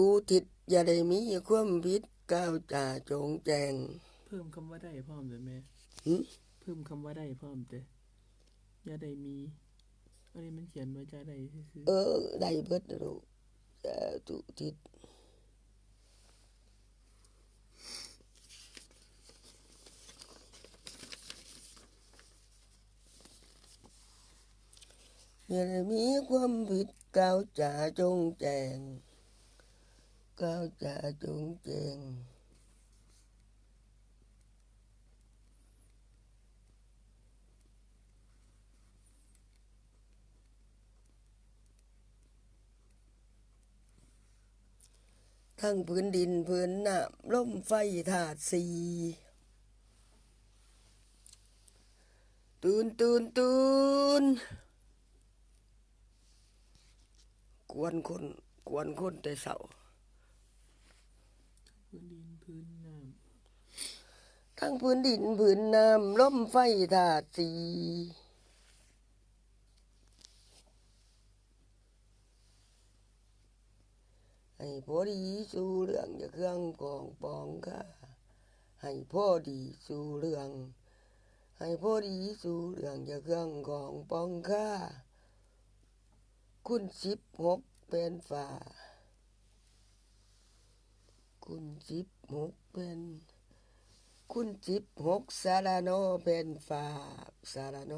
ดูทิศอย่าได้มีความผิดก้าวจ่าจงแจง เพิ่มคำว่าได้พร้อมเลยแม่หึเพิ่มคำว่าได้พร้อมเด้อย่าได้มีอันนี้มันเขียนไว้จะได้ซื่อเออ ได้เบิดนะลูกสาธุทิศอย่าได้มีความผิดก้าวจ่าจงแจง ก้าวจ่าจงแจงทั้งพื้นดินพื้นน้ำลมไฟธาตุสีตื่นตื่นตื่นกวนคน กวนคนแต่เสา พื้นดินพื้นน้ทั้งพื้นดินพื้นน้ำลมไฟธาตุสีให้พอดีสู่เรื่องอย่าเครื่องกองปองค่ะให้พอดีสู่เรื่อง ให้พอดีสู่เรื่องอย่าเครื่องกองปองค่ะคุณสิบหกเป็นฝ่า คุณสิบหกเป็นคุณสิบหกสารโนเป็นฝ่าสารโน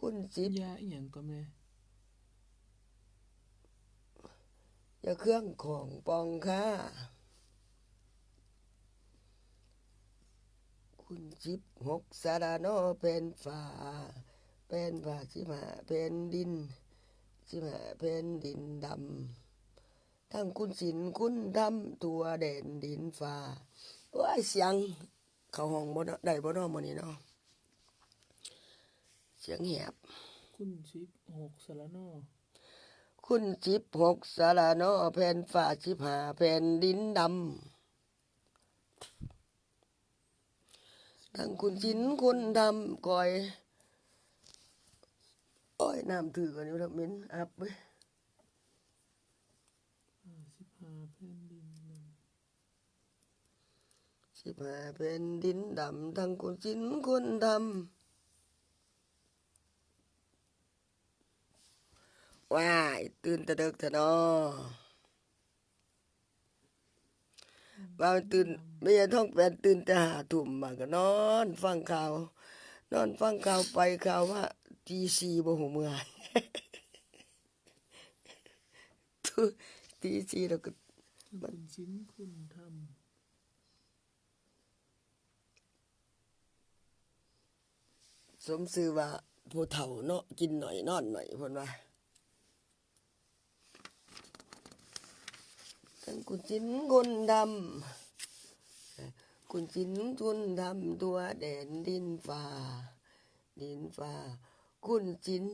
คุณสิบำยาอีหยังก็แม่อย่าเครื่องของปองค่ะคุณสิบหกสารโนเป็นฝ่าเป็นฝ่าสิมาเป็นดินสิมาเป็นดินดำ ทั้งคุณสินคุณดำตัวเด่นดินฟ้าว้ายเสียงเขาห้องบ่เนาะได้บ่เนาะมื้อนี้เนาะเสียงแหบคุณสิบหกสารนอคุณจิบหกสารเนาะแผ่นฟ้าสิบหาแผ่นดินดำทั้งคุณสินคุณดำก่อยโอ้ยน้ำถือกันอยู่แล้วมิ้นอับเว้ย ห้าสิบห้าแผ่นดินหนึ่ง สิบหาแผ่นดินดำทั้งคุณสินคุณดำว้ายตื่นแตะเดึกเถอะนาะว่าตื่นไม่ใช่ท้องแปดตื่นแต่หาทุ่มมาก็นอน ฟังข่าว นอนฟังข่าวไปข่าวว่าทีสีบ่หูเมื่อยทีสี่แล้วก็คุณชิ้นคุณทส มซื่อว่าผู้เฒ่าเนาะกินหน่อยนอนหน่อยเพิ่นว่าทั้งกุจินกุนดำกุจินกุนดำตัวแดนดินฟ้า ดินฟ้า กุนจิน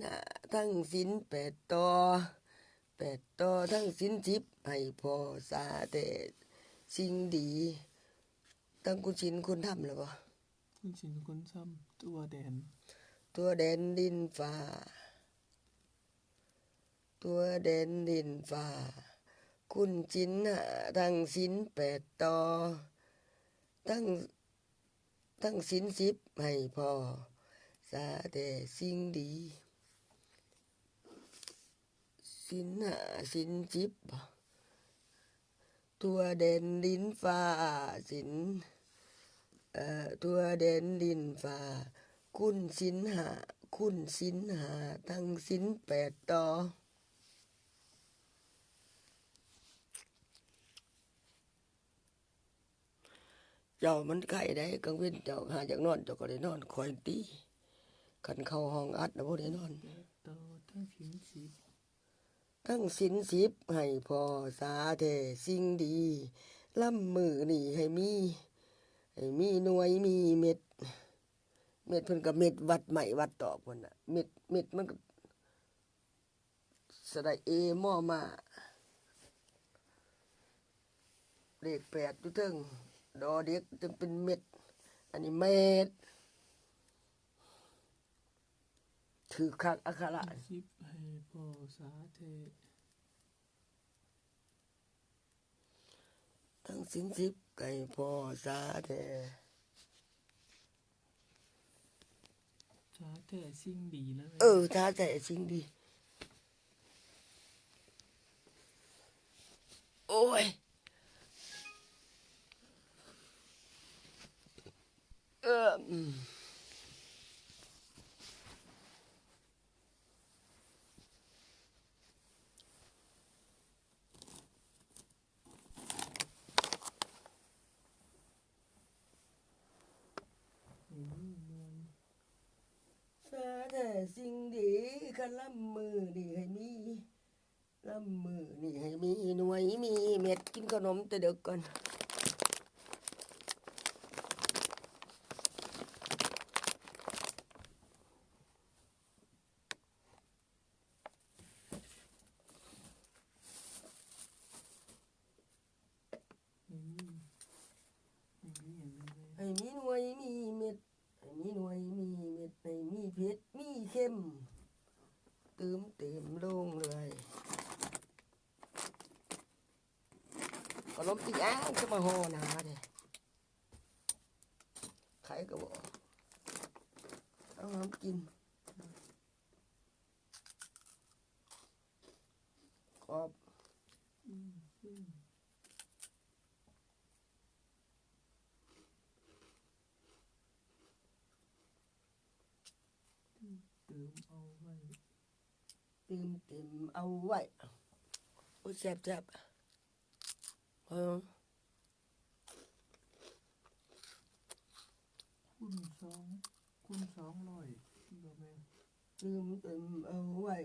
ทั้งสินแปดต่อแปดต่อทั้งสินทิพให้พอสาแต่สิ่งดีทั้งกุนจินคุณทำแล้วบ่ำคุณชิ้นคุณซ้ำ ตัวแดนตัวแดนดินฟ้า ตัวแดนดินฟ้า คุณจินหาทั้งสินแปดต่อ ทั้งทั้งสินสิบให้พอ สาแต่สิ่งดี สินหาสินจิบ ตัวแดนดินฟ้าสิน เอ่อตัวแดนดินฟ้าคุณสินหา คุณสินหา ทั้งสินแปดต่อเจ้ามันไก่ได้กังเว้นเจ้าหาจากนอนเจ้าก็ได้นอนคอยตีขันเข้าห้องอัดนะบ่ได้นอนตั้งชิ้นสิบทั้งสินสิบให้พอสาแท่สิ่งดีล่ำมือนี่ให้มี มีหน่วยมีเม็ด เม็ดเพิ่นกับเม็ดวัดใหม่วัดตอกเพิ่นน่ะเม็ดเม็ดมันก็สระเอหม้อมาเลขแปดอยู่เทึงดอเด็กจึงเป็นเม็ด อันนี้เม็ดถือคักอัคระสิบให้พ่อสาเทสินสิบ ไก่พ่อสาแท้ชาแต่สิ่งดีเลยเออท้าแต่จริงดี โอ้ย เอออืมอืมเมือง สา แต่สิ่งดีกันลำมือดีให้มีลำมือนี่ให้มีหน่วยมีเม็ดกินขนมแต่เด็กก่อน อืมอืมอย่างนี้เลย ให้มีหน่วยมีเม็ดให้มีหน่วยมีเม็ดให้มีเผ็ด มีเค็มเติมเต็มลงเลยก็ล้มตีอ้างจะมาโหนาเด้ใครก็บอกเอาน้ำกินขอบ อืมอืมอืมเติมเอาไว้เติมเต็มเอาไว้โอ้แซ่บแซ่บเออคุณสองคุณสองร้อยบ่แม่เติมเต็มเอาไว้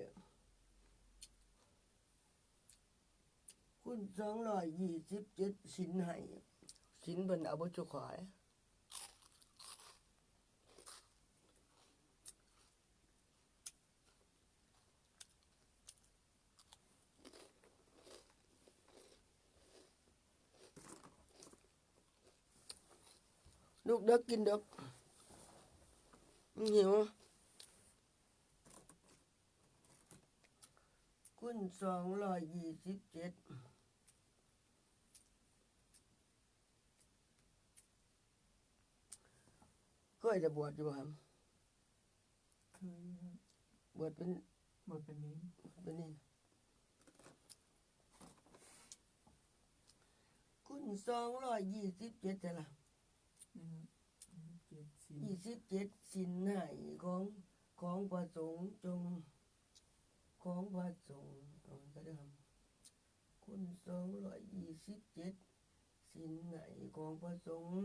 คุณสองร้อยยี่สิบเจ็ดสินให้สินเป็นเอาบุจุขอย ลูกเด็กกินเด็กมันหิวคุณสองร้อยยี่สิบเจ็ดเคยจะบวชอยู่บ่ครับเคยครับบวชเป็นหมดเป็นนี้เป็นนี่คุณสองร้อยยี่สิบเจ็ดจะละ นะครับเจ็ดสิบยี่สิบเจ็ดสินให้ของของพระสงฆ์จง ของพระสงฆ์เอาก็ได้ครับคุณสองร้อยยี่สิบเจ็ดสินให้ของพระสงฆ์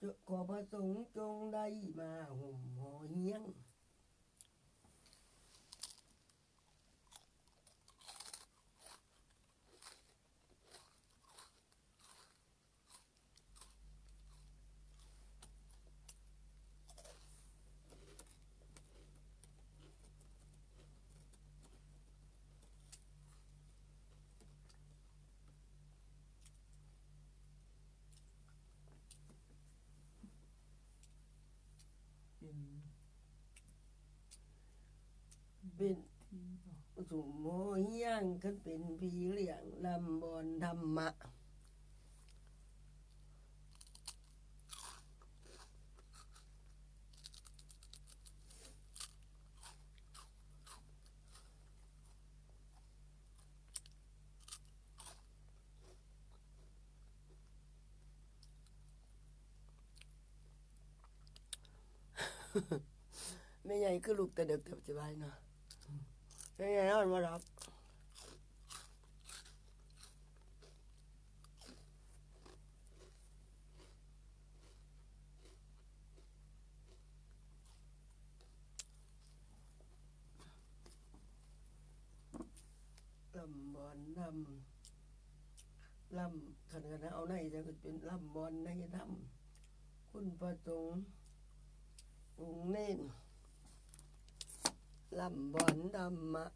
จะขอพระสงฆ์จงได้มาห่มห่อเฮียง เป็น เป็นสุโมห่อเฮียงกันเป็นพีเลี้ยงลำบอนธรรมะไม่ใหญ่คือลูกแต่เด็กแต่ปัจจุบันเนาะ ไม่ใหญ่อนมารับลำบอนลำลำขันกันเอาในจะเป็นลำบอนในธรรมคุณประสงค์องเน่น ลำบอนธรรมะ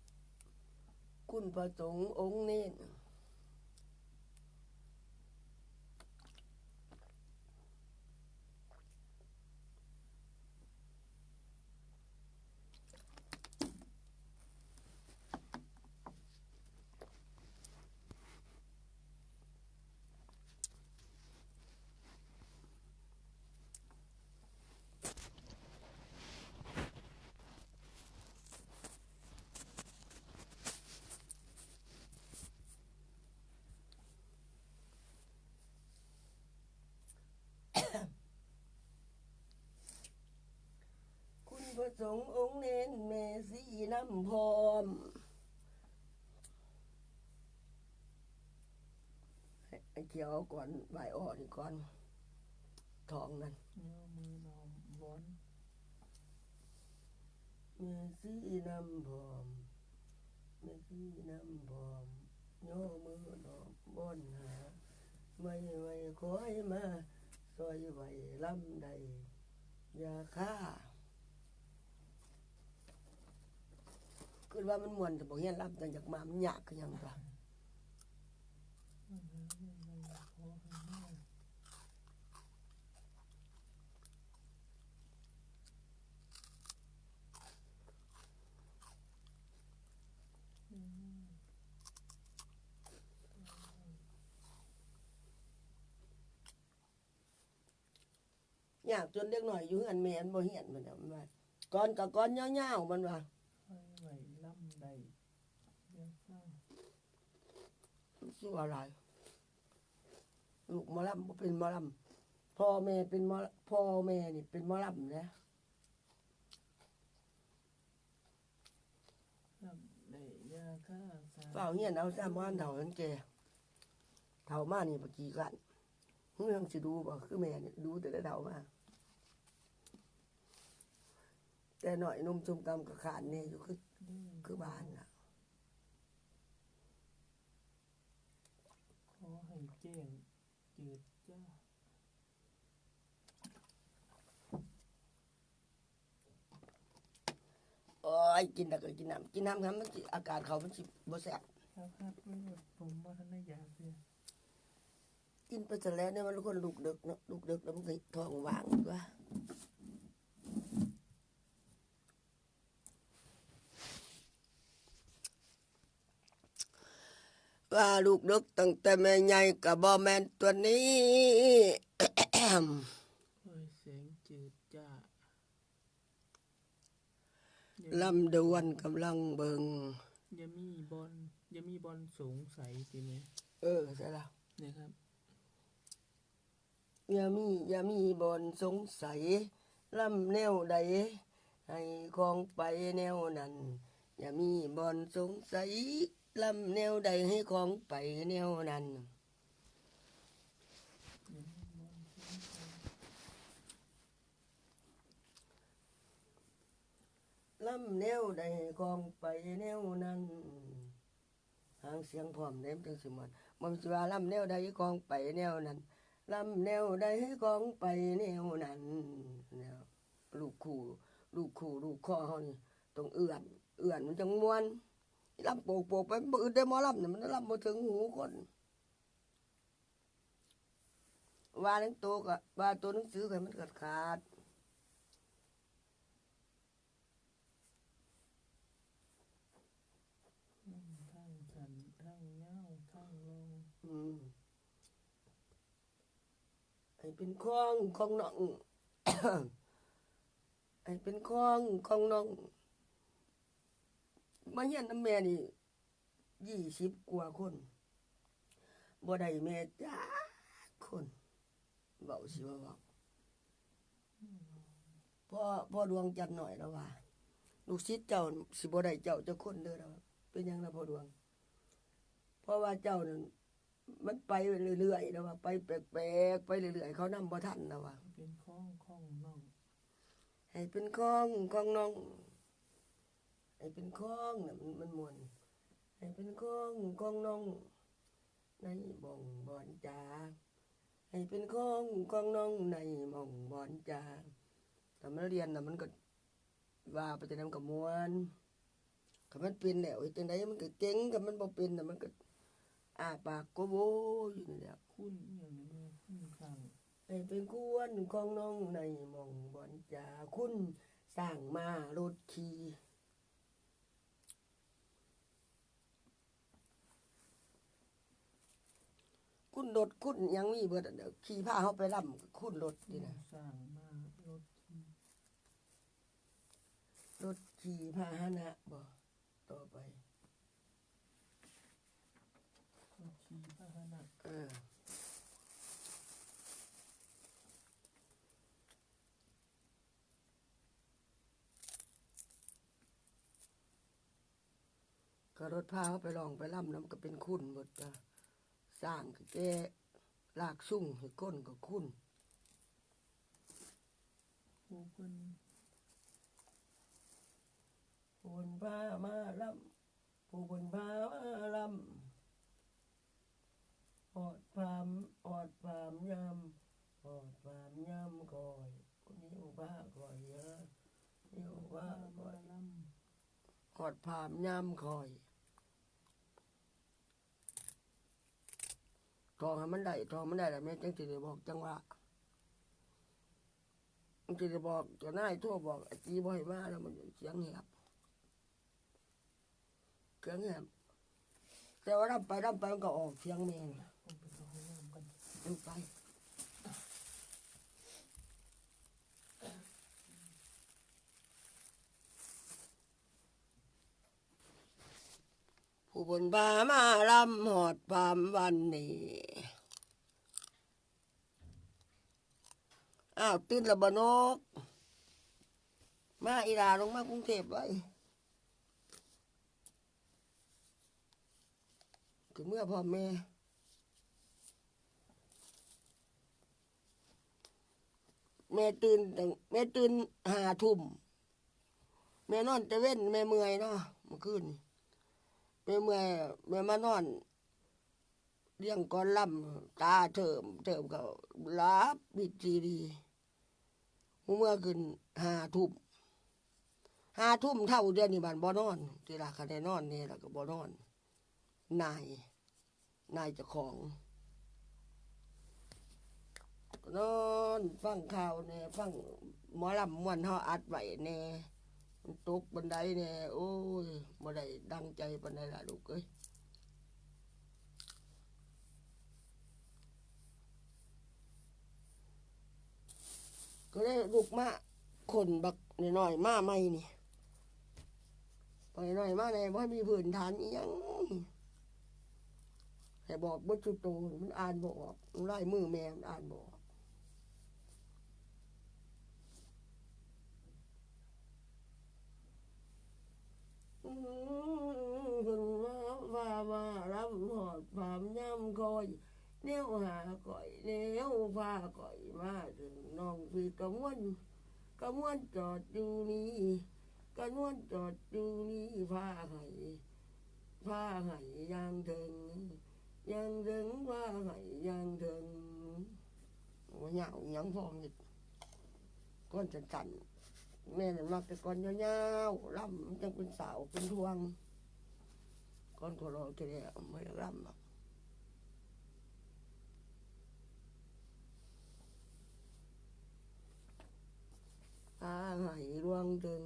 คุณประสงค์องค์นี้น สงฆ์องค์เน้นแม่สีน้ำพรมให้ไอ้เขียวเอาก่อนใบอ่อนก่อนทองนั่นย่อมือนอมบอนแม่สีน้ำพรมแม่สีน้ำพรมย่อมือดอกบอนหาไม่ไว้คอยมาซอยไว้ลำใดอย่าฆ่า คือว่ามันมวนแต่บอกเฮียนรับแต่อยากมามันยากคือหยังปะยากจนเล็กหน่อยอยู่เฮือนแม่นบ่เฮียนมันน่ะมันว่าก้อนกับก้อนยาวๆมันว่า ค่อยไหวล่ำใดเดี๋ยวข้าง สิว่าอะไรลูกหมอลำบ่เป็นหมอลำพ่อแม่เป็นหมอพ่อแม่นี่เป็นหมอลำนะล่ำใดยาฆ่าสาเฝ้าเฮียนเอาซ้ำว่านเฒ่านั้นแกเฒ่ามานี่บ่กี่กันเฮืองสิดูบ่คือแม่นี่ดูแต่ละเฒ่ามาแต่หน่อยนุ่มจุ่มกำกับขานนี่อยู่คือดื้อคือบ้านน่ะ ขอให้ แจ้งจืดจ้าโอ้ยกินแต่ก็กินน้ำกินน้ำครับมันสิอาการเขามันสิบ่แซ่บครับครับไม่หมดผมว่าท่านได้ยาเสียกินไปเสร็จแล้วเนี่ยมันคนลูกดึกเนาะลูกดึกแล้วมันก็ท้องว่างด้วย ว่าลูกดึกตั้งแต่แม่ใหญ่กับบอแมนตัวนี้ค่อยแสงจืดจ้าลำดวนกำลังเบิงอย่ามีบอลอย่ามีบอลสงสัยสิไหมเออใช่แล้วเนี่ยครับอย่ามีอย่ามีบอนสงสัยลำแนวใดให้ของไปแนวนั้นอย่ามีบอนสงสัย ลำแนวใดให้ของไปแนวนั้นลำแนวใดให้ของไปแนวนั้นหางเสียงพร้อมเน้มจังสิมันมันสิว่าลำแนวใดให้ของไปแนวนั้นลำแนวใดให้ของไปแนวนั้นแนวลูกคู่ ลูกคู่ ลูกข้อเขานี่ต้องเอื่อน เอื่อนมันจังมวน ลำโปกโปกไปบืนได้หมอลำเนี่ยมันลำมาถึงหูคนว่าหนังตัวก็ว่าตัวหนังสือก็มันขาดขาดอืมทั้งสันทั้งเงาทั้งลงอืมไอ้เป็นคลองของน้อง ไอ้เป็นคลองของน้อง มาเฮียนน้ำแม่นี่ยี่สิบกว่าคนบ่ได้แม่จ้าคนเบาสิว่าเบาพ่อพ่อดวงจันทร์หน่อยแล้วว่าลูกศิษย์เจ้าสิบ่ได้เจ้าเจ้าคนเด้อแล้วเป็นหยังนะพ่อดวง เพราะว่าเจ้านั่นมันไปเรื่อยๆนะว่า ไปแปลกๆไปเรื่อยๆเขานำบ่ทันนะว่าเป็นข้องข้องน่องให้เป็นข้องของน้อง ให้เป็นข้องน่ะมันมันมวนให้เป็นข้องของน้องในบ่องบอนจาให้เป็นข้องของน้องในหม่องบอนจาแต่มันเรียนน่ะมันก็ว่าไปแต่นั้นก็มวนถ้ามันเป็นแล้วเฮ็ดจังไดมันก็เก่งถ้ามันบ่เป็นน่ะมันก็อ้าปากโกโบอยู่นี่แหละคุ้นอหย่างนี้แม่คุ้นข้างให้เป็นกวนของน้องในหมองบอนจาคุณสร้างมารถขี่ คุณรถคุณนยังมีเบิดอันขี่ผ้าเขาไปร่ำคุณรถดีนะสรถขี่พาหนะบ่ต่อไปขี่พาหนะเออก็รถพาเขาไปลองไปล่ำน้ำก็เป็นคุณหมดจ้ะ สร้างก็แก่ลากสุ่งให้ก้นก็คุณผู้เพิ่นผู้บนพามาล่ำผู้บนพามาล่ำออดพามออดพามยำออดพามยำก่อยคนนี้อุบ้าก่อยเยอะนี่อุบ้าว่าก่บ่อยลอดพามยำก่อย ทองให้มันได้ทองมันได้แล้วแม่จังสิได้บอกจังหวะจังสิได้บอกเจะนายทั่วบอกไอ้จีบ่ให้มาแล้วมันเสียงแหบเสียงแหบแต่ว่ารับไปรับไปมันก็ออกเสียงแม่นำผมไปเข้าห้องน้ำกันมันไป ผู้บนบามาลำหอดพามวันนี้อ้าวตื่นและบนก มาอีลาลงมากรุงเทพไว้คือเมื่อพ่อแม่แม่ตื่นตั้งแม่ตื่นหาทุ่มแม่นอนต่เว้นแม่เมื่อยเนาะเมื่อคืนนี่ แม่เมื่อม่มานอนเลี้ยงก้อนลำตาเถิมเถิมก็รับบิดจีดีเมื่อคืนหาทุ่มหาทุ่มเท่าเดือนนี่บ้านบ่นอนทีละคะแนนนอนเนี่ยแล้วก็บ่นอน นาย นายเจ้าของนอน ฟังข่าวเนี่ยฟังหมอลำมวนเฮาอัดไว้เนี่ย ตกบันไดเนี่ยโอ้ยบ่ไดดังใจปานใดละลูกเอ้ยก็ได้ลูกมาคนบักน้อยๆมาใหม่นี่ไปหน่อยมาในบ่ให้มีพื้นฐานอีหยังให้บอกบ่จุดโตมันอ่านบอกมันลายมือแม่มันอ่านบอก คุณมาว่ามารับหอดความย่ำคอยเนี้ยวหาก่อยเนี้ยวพาก่อยมาถึงน้องพี่กำวนกำวนจอดอยู่นี่กำวนจอดอยู่นี่พาให้พาให้ยางถึงยางถึงพาให้ยางถึงว่าเหงาหยังฟองอีกก้อนจันจัน แม่น่ะมักแต่ก่อนยาวๆล่ำมันจังเป็นสาวเป็นทวงก่อนขอรอทีเดียไม่ได้ล่ำหรอกอาไหายรวงถึง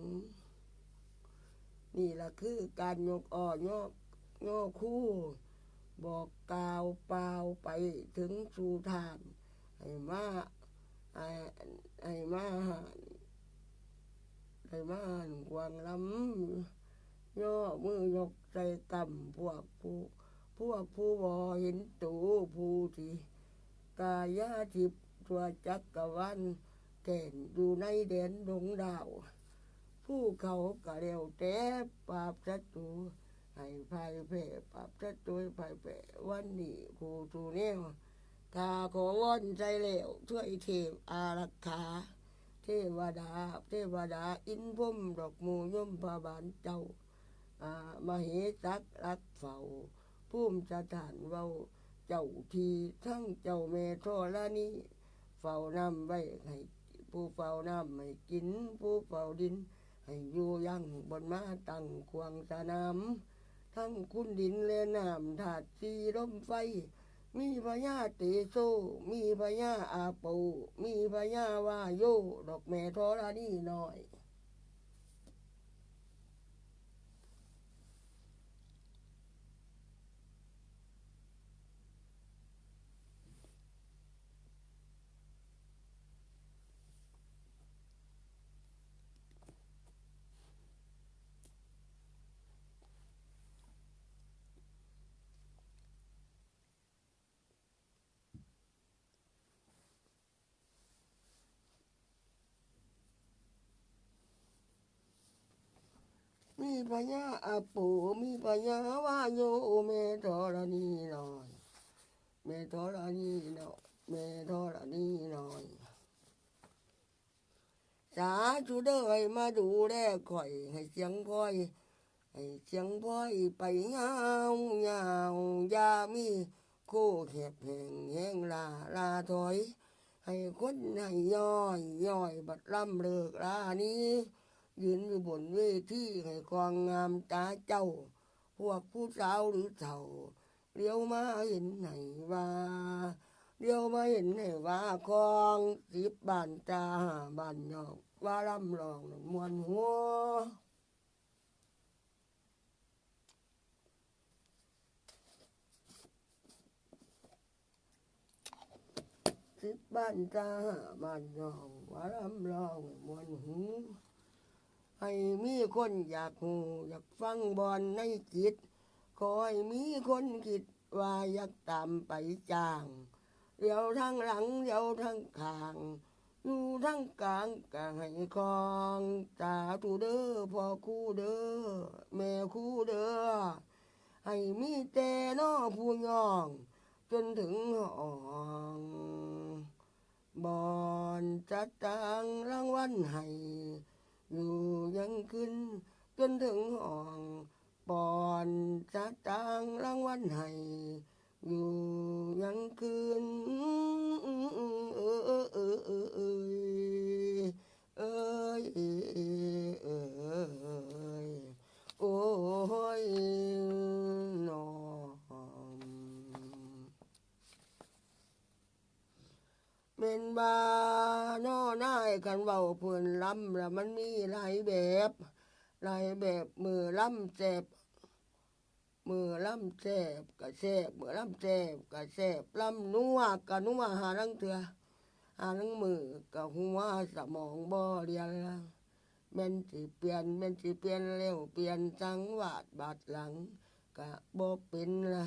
นี่แหละคือการยกอ่อยกยกคู่ บอกกล่าวเปล่าไปถึงสู่ทานให้มาให้ให้มา หาไอ้บ้านกวางลำย่อมือยกใจกำพวกผู้พวกผู้บอเห็นตูผู้ที่กายาทิพตัวจักกะวันแก่นอยู่ในแดนดงดาว ผู้เขากะเร็วแต่ปราบศัตรูให้พายแพ้ปราบศัตรูให้พ่ายแพ้วันนี้ผู้ทูแนวกาขอวอนใจแล้วช่วยเทพอารักขา เทวดา เทวดา อินพรหมดอกมูย่อมพาบานเจ้าอ่ามเหสักรักเฝ้าภูมิสถานเว้า เจ้าทีทั้งเจ้าแม่ทอละนี้เฝ้าน้ำไว้ให้ผู้เฝ้าน้ำให้กิน ผู้เฝ้าดิน ให้อยู่ยังบนมาตั้งควงสนาม ทั้งคุณดินและน้ำถาดสีลมไฟ มีพญาเตโซมีพญาอาปู มีพญาวาโย ดอกแม่ทอรานี่น้อย มีพญาอาปูมีพญาวาโยเมธรณีหน่อย เมธรณีหน่อยเมธรณีหน่อย สาธุเด้อให้มาดูแลข่อย ให้เสียงพ่อย ให้เสียงพ่อยไปยาวยาวยามีโคแคบแห่งแห่งลาลาถอย ให้คนให้ย่อยย่อยบัดล่ำเลิกลานี้ ยืนอยู่บนเวทีให้ความงามตาเจ้า พวกผู้สาวหรือเฒ่าเลี้ยวมาเห็นไหนว่าเลี้ยวมาเห็นไหนว่าคลองสิบบ้านตาบ้านนอกว่าลำลองมวนหัวสิบบ้านตาบ้านนองว่าลำลองมวนหู ให้มีคนอยากหูอยากฟังบอลในจิตขอให้มีคนคิดว่าอยากตามไปจ้าง เดี๋ยวทางหลังเดี๋ยวทางข้าง อยู่ทางกลางก็ให้คองตาตูเด้อพ่อคู่เด้อแม่คู่เด้อให้มีแต่น้อผู้ย่อง จนถึงห้องบอนจัดตังรางวัลให้ อยู่ยังขึ้น จนถึงห้องปอนจัดตังรางวัลให้อยู่ยังคืนเออเออเออเออเอยเอยเอยโอ้ยนอมเป็นบาโน่นาย กันเบาเพื่อนล้ำล้วมันมีหลายแบบหลายแบบมือล้ำเจ็บมือล่ำแซบกระแซบมือล่ำแซบกระแซบล่ำนัวกะนัวหาลังเถือหาลังมือกะหัวสมองบ่เรียนละแม่นสิเปลี่ยนแม่นสิเปลี่ยนเร็วเปลี่ยนจังหวาดบาดหลังกะบ่เป็นละ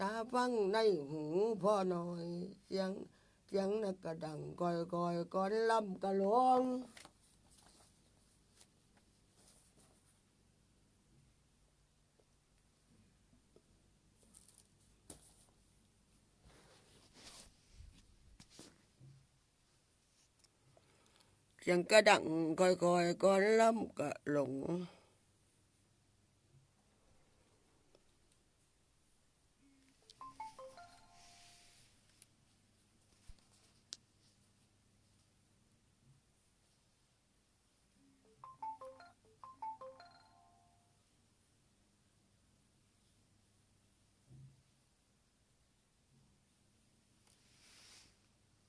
ตาฟังในหูพ่อหน่อยเสียง เสียงนักกระดังก้อยก้อยก้อ